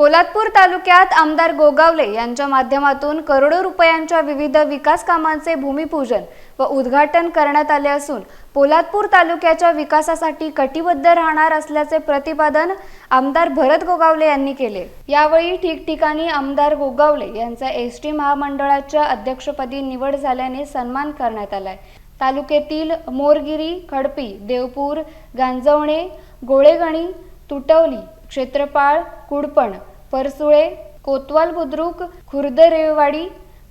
पोलादपूर तालुक्यात आमदार गोगावले यांच्या माध्यमातून करोडो रुपयांच्या विविध विकास कामांचे भूमिपूजन व उद्घाटन करण्यात आले असून पोलादपूर तालुक्याच्या विकासासाठी कटिबद्ध राहणार असल्याचे प्रतिपादन आमदार भरत गोगावले यांनी केले. यावेळी ठिकठिकाणी आमदार गोगावले यांचा एस टी महामंडळाच्या अध्यक्षपदी निवड झाल्याने सन्मान करण्यात आलाय. तालुक्यातील मोरगिरी खडपी देवपूर गांजवणे गोळेगणी तुटवली क्षेत्रपाळ कुडपण परसुळे कोतवाल बुद्रुक खुर्द रेववाडी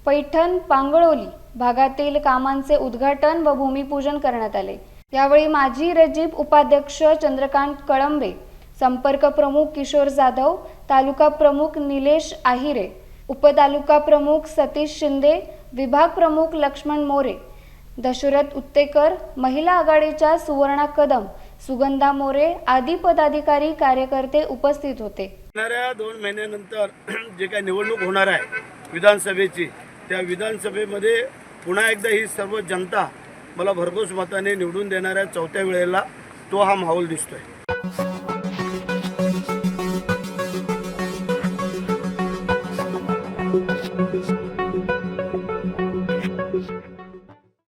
पैठण पांगळोली भागातील कामांचे उद्घाटन व भूमिपूजन करण्यात आले. यावेळी माजी रजीब उपाध्यक्ष चंद्रकांत कळंबे संपर्क प्रमुख किशोर जाधव तालुका प्रमुख निलेश आहिरे उपतालुका प्रमुख सतीश शिंदे विभाग प्रमुख लक्ष्मण मोरे दशरथ उत्तेकर महिला आघाडीच्या सुवर्णा कदम सुगंधा मोरे आदी पदाधिकारी कार्यकर्ते उपस्थित होते. येणाऱ्या दोन महिन्यानंतर जे काही निवडणूक होणार आहे विधानसभेची त्या विधानसभेमध्ये पुन्हा एकदा ही सर्व जनता मला भरघोस मताने निवडून देणाऱ्या चौथ्या वेळेला तो हा माहोल दिसतोय.